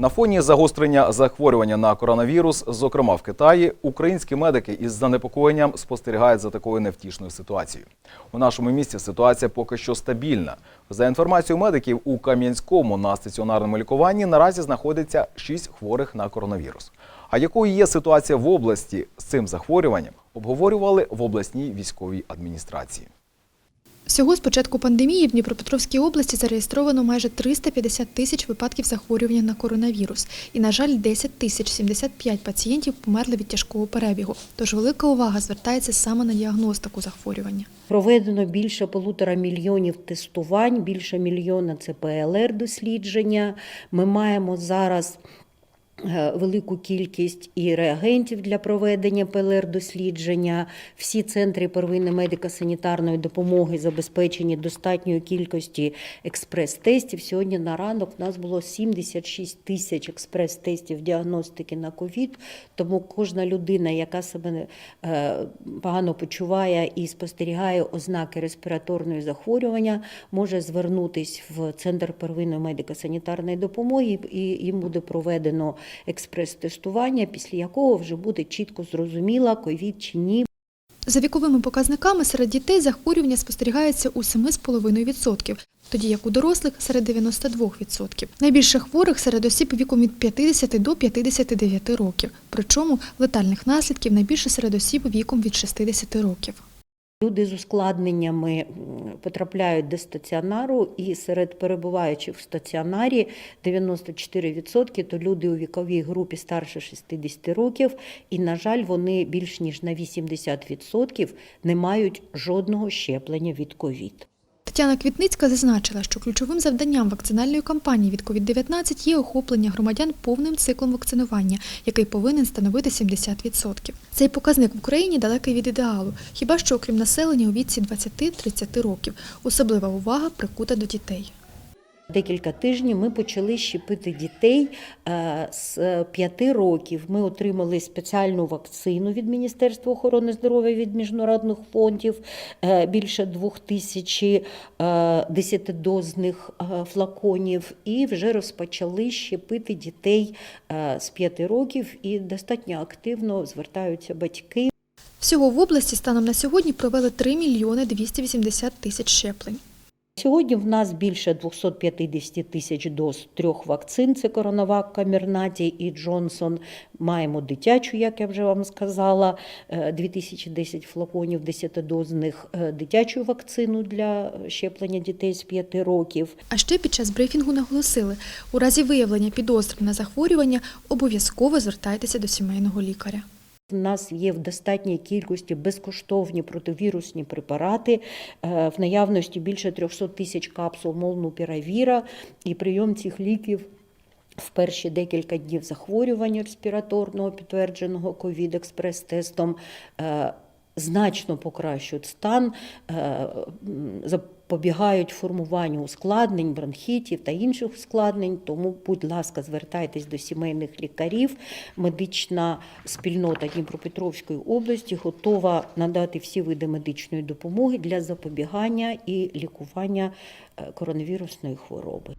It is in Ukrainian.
На фоні загострення захворювання на коронавірус, зокрема в Китаї, українські медики із занепокоєнням спостерігають за такою невтішною ситуацією. У нашому місті ситуація поки що стабільна. За інформацією медиків, у Кам'янському на стаціонарному лікуванні наразі знаходиться 6 хворих на коронавірус. А якою є ситуація в області з цим захворюванням, обговорювали в обласній військовій адміністрації. Всього з початку пандемії в Дніпропетровській області зареєстровано майже 350 тисяч випадків захворювання на коронавірус. І, на жаль, 10 тисяч 75 пацієнтів померли від тяжкого перебігу. Тож велика увага звертається саме на діагностику захворювання. Проведено більше полутора мільйонів тестувань, більше мільйона це ПЛР дослідження. Ми маємо зараз велику кількість і реагентів для проведення ПЛР-дослідження. Всі центри первинної медико-санітарної допомоги забезпечені достатньою кількості експрес-тестів. Сьогодні на ранок у нас було 76 тисяч експрес-тестів діагностики на ковід. Тому кожна людина, яка себе е, погано почуває і спостерігає ознаки респіраторної захворювання, може звернутись в центр первинної медико-санітарної допомоги, і їм буде проведено експрес-тестування, після якого вже буде чітко зрозуміло, ковід чи ні. За віковими показниками серед дітей захворювання спостерігається у 7,5%, тоді як у дорослих серед 92%. Найбільше хворих серед осіб віком від 50 до 59 років. Причому летальних наслідків найбільше серед осіб віком від 60 років. Люди з ускладненнями потрапляють до стаціонару, і серед перебуваючих в стаціонарі 94% то люди у віковій групі старше 60 років, і, на жаль, вони більш ніж на 80% не мають жодного щеплення від ковід. Тетяна Квітницька зазначила, що ключовим завданням вакцинальної кампанії від COVID-19 є охоплення громадян повним циклом вакцинування, який повинен становити 70%. Цей показник в Україні далекий від ідеалу, хіба що окрім населення у віці 20-30 років. Особлива увага прикута до дітей. Декілька тижнів ми почали щепити дітей е, з 5 років. Ми отримали спеціальну вакцину від Міністерства охорони здоров'я від міжнародних фондів, е, більше двох тисяч десятидозних е, флаконів, і вже розпочали щепити дітей з 5 років, і достатньо активно звертаються батьки. Всього в області станом на сьогодні провели 3 мільйони 280 тисяч щеплень. Сьогодні в нас більше 250 тисяч доз трьох вакцин: це Коронавак, Камірнаті і Джонсон. Маємо дитячу, як я вже вам сказала, е, 2010 флаконів 10-дозних е, дитячу вакцину для щеплення дітей з 5 років. А ще під час брифінгу наголосили, у разі виявлення підозр на захворювання обов'язково звертайтеся до сімейного лікаря. У нас є в достатній кількості безкоштовні противірусні препарати, е, в наявності більше 300 тисяч капсул молнупіравіра, і прийом цих ліків в перші декілька днів захворювання респіраторного підтвердженого ковід-експрес-тестом е, значно покращують стан, е, запобігають формуванню ускладнень, бронхітів та інших ускладнень. Тому, будь ласка, звертайтесь до сімейних лікарів. Медична спільнота Дніпропетровської області готова надати всі види медичної допомоги для запобігання і лікування е, коронавірусної хвороби.